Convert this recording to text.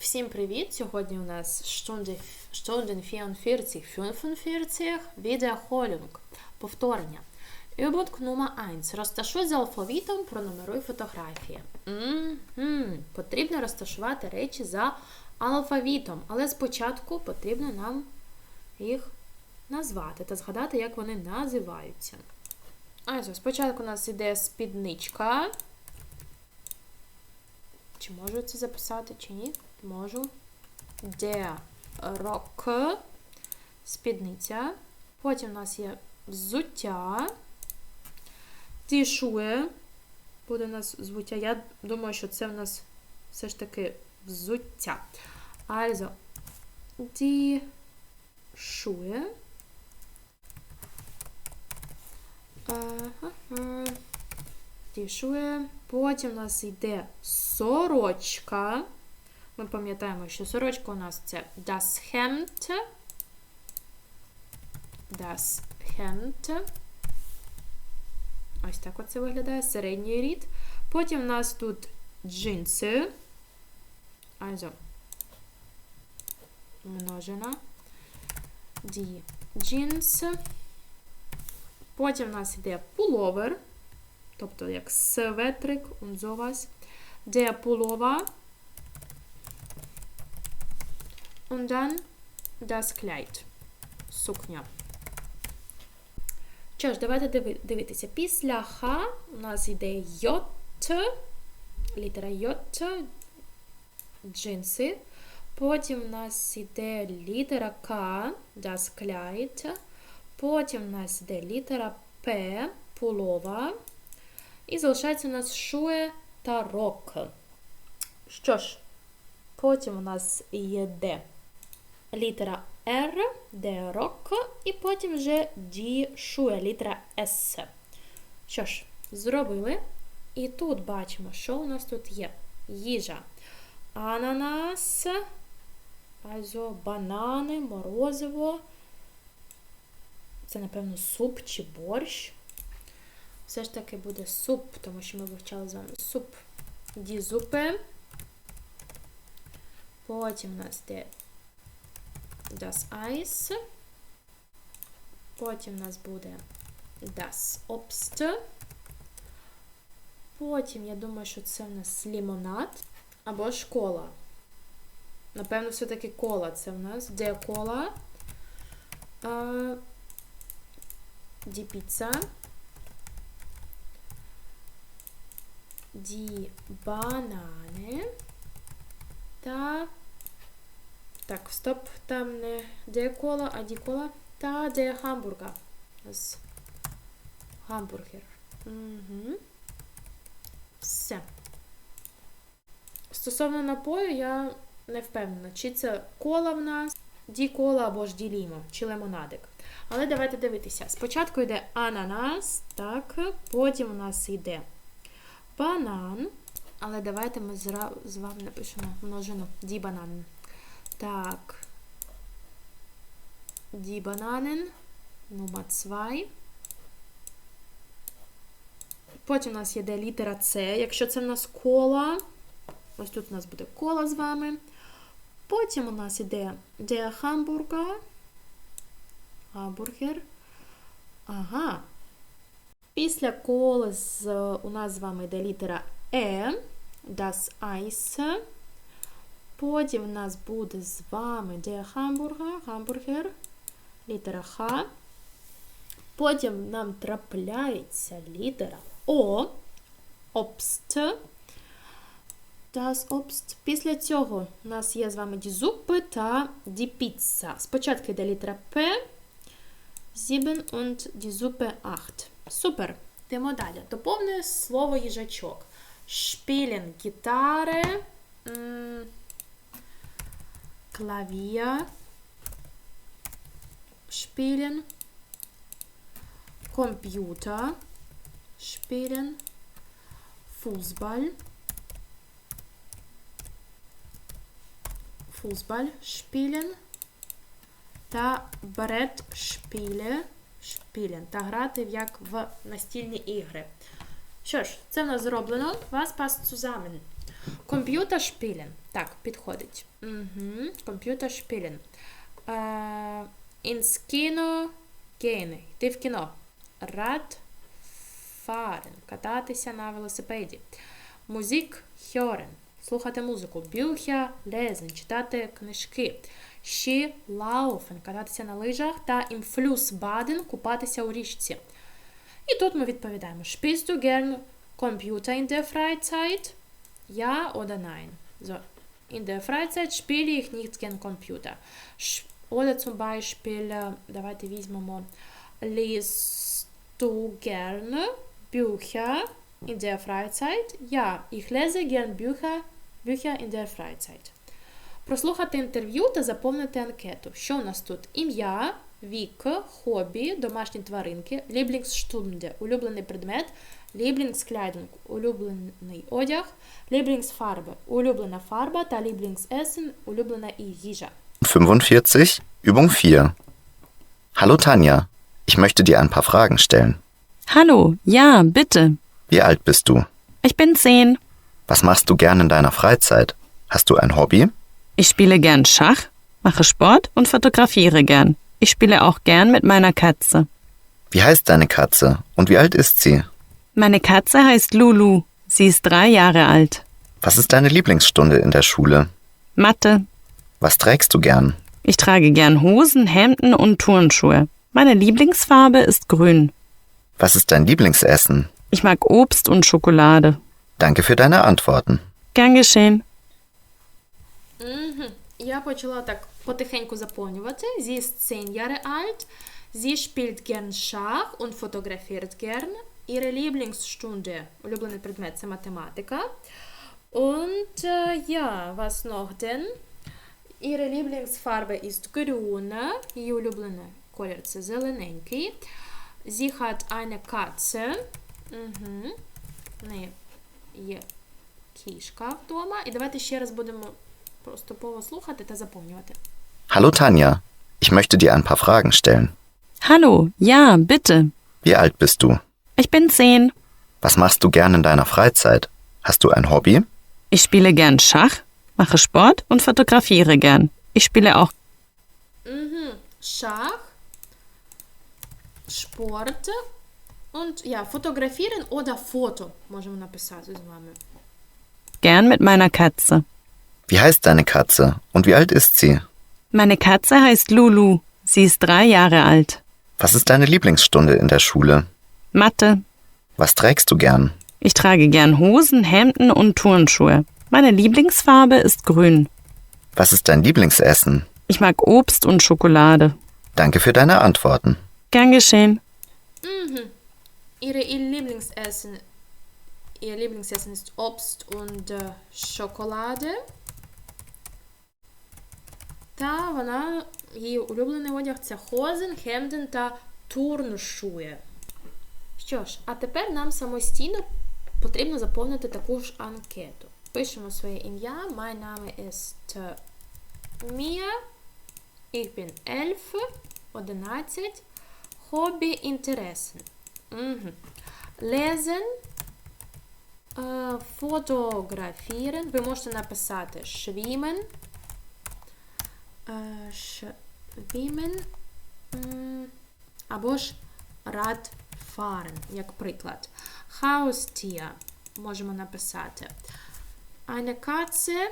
Всім привіт! Сьогодні у нас Stunde, Stunden 44, 45, Wiederholung, повторення. Übung номер 1. Розташуй за алфавітом, пронумеруй фотографії. М-м-м. Потрібно розташувати речі за алфавітом, але спочатку потрібно нам їх назвати та згадати, як вони називаються. Also, спочатку у нас іде спідничка. Чи можу це записати, чи ні? Можу. Der Rock. Спідниця. Потім у нас є взуття. Die Schuhe. Буде у нас взуття. Я думаю, що це в нас все ж таки взуття. Also, die Schuhe. Die Schuhe. Потім у нас йде сорочка. Ми пам'ятаємо, що сорочка у нас це das Hemd. Das Hemd. Ось так оце виглядає середній рід. Потім у нас тут джинси. Also, множина. Die Jeans. Потім у нас йде пуловер. Тобто як светрик, und sowas. Der Pullover. Und dann das Kleid. Сукня. Що ж, давайте дивитися. Після Х у нас йде J, літера J, джинси. Потім у нас йде літера К, das Kleid. Потім у нас йде літера П, пулова. І залишається у нас шуе та рок. Що ж, потім у нас є літера R, де рок, і потім вже ді шуе, літера С. Що ж, зробили. І тут бачимо, що у нас тут є. Їжа. Ананас, also банани, морозиво. Це, напевно, суп чи борщ. Все ж таки буде суп, тому що ми вивчали з вами суп. Ді зупи. Потім у нас йде das Eis. Потім у нас буде das Obst. Потім, я думаю, що це в нас лімонад або ж кола. Напевно, все-таки кола це в нас. Де кола? Ді піца. Ді банани. Та. Так, стоп, там не де кола, а ді кола. Та де гамбурга. З гамбургер. Угу. Все. Стосовно напою, я не впевнена, чи це кола в нас, ді кола або ж ді лімо, чи лимонадик. Але давайте дивитися. Спочатку йде ананас, так, потім у нас йде банан. Але давайте ми з вами напишемо множину ді банан. Так. Die Bananen Nummer 2. Потім у нас є де літера С. Якщо це в нас кола. Ось тут у нас буде кола з вами. Потім у нас іде der Hamburger. Гамбургер. Ага. Після коли у нас з вами йде літера Е. Das Eis. Потім у нас буде з вами der Hamburger, гамбургер, літера Х. Потім нам трапляється літера О, Obst. Das Obst. Після цього у нас є з вами Suppe та Pizza. Спочатку йде літера П, 7 und die Suppe 8. Супер. Йдемо далі. Доповнює слово їжачок. Шпілін гітари. Spielen, Fußball, Fußball spielen та spielen та грати як в настільні ігри. Що ж, це в нас зроблено. Was passt zusammen? Computer spielen. Так, підходить. Угу. Spielen. Е, ins Kino gehen. Йти в кіно. Rad fahren. Кататися на велосипеді. Musik hören. Слухати музику. Bücher lesen. Читати книжки. Ski laufen. Кататися на лижах. Та im Fluss. Купатися у річці. І тут ми відповідаємо: Spielst du gern in der Freizeit? Ja oder nein? So, in der Freizeit spiele ich nicht gern Computer. Oder zum Beispiel, äh, давайте візьмемо Liest du gerne Bücher in der Freizeit? Ja, ich lese gern Bücher, Bücher in der Freizeit. Прослухати інтерв'ю та заповнити анкету. Що у нас тут? Ім'я, вік, хобі, домашні тваринки, Lieblingsstunde – улюблений предмет, Lieblingskleidung – улюблений одяг, Lieblingsfarbe – улюблена фарба та Lieblingsessen – улюблена і їжа. 45, Übung 4. Hallo Tanja, ich möchte dir ein paar Fragen stellen. Hallo, ja, bitte. Wie alt bist du? Ich bin zehn. Was machst du gern in deiner Freizeit? Hast du ein Hobby? Ich spiele gern Schach, mache Sport und fotografiere gern. Ich spiele auch gern mit meiner Katze. Wie heißt deine Katze und wie alt ist sie? Meine Katze heißt Lulu. Sie ist drei Jahre alt. Was ist deine Lieblingsstunde in der Schule? Mathe. Was trägst du gern? Ich trage gern Hosen, Hemden und Turnschuhe. Meine Lieblingsfarbe ist grün. Was ist dein Lieblingsessen? Ich mag Obst und Schokolade. Danke für deine Antworten. Gern geschehen. Угу. Я почала так потихеньку заповнювати. Sie ist 10 Jahre alt. Sie spielt gern Schach und fotografiert gern. Ihre Lieblingsstunde, улюблений предмет, це математика. Und äh, ja, was noch denn? Ihre Lieblingsfarbe ist grün. Її улюблений колір це зелененький. Sie hat eine Katze. Угу. В неї є кішка вдома. І давайте ще раз будемо поступово слухати та заповнювати. Hallo Tanja, ich möchte dir ein paar Fragen stellen. Hallo, ja, bitte. Wie alt bist du? Ich bin zehn. Was machst du gern in deiner Freizeit? Hast du ein Hobby? Ich spiele gern Schach, mache Sport und fotografiere gern. Ich spiele auch. Mhm. Schach, Sport und ja, fotografieren oder Foto. Możemy napisać z mamy. Gern mit meiner Katze. Wie heißt deine Katze und wie alt ist sie? Meine Katze heißt Lulu. Sie ist drei Jahre alt. Was ist deine Lieblingsstunde in der Schule? Mathe. Was trägst du gern? Ich trage gern Hosen, Hemden und Turnschuhe. Meine Lieblingsfarbe ist grün. Was ist dein Lieblingsessen? Ich mag Obst und Schokolade. Danke für deine Antworten. Gern geschehen. Угу. Ihre ihr Lieblingsessen, ihr Lieblingsessen ist Obst und äh, Schokolade. Та вона, її улюблений одяг це хозен, хемден та турншує. Що ж, а тепер нам самостійно потрібно заповнити таку ж анкету. Пишемо своє ім'я. Mein Name äh, Mia. Ich bin 11, 11. Хобі, інтересен. Угу. Е, фотографірен. Ви можете написати schwimmen. Е, м, Або ж Radfahren, як приклад. Haustier можемо написати. Eine Katze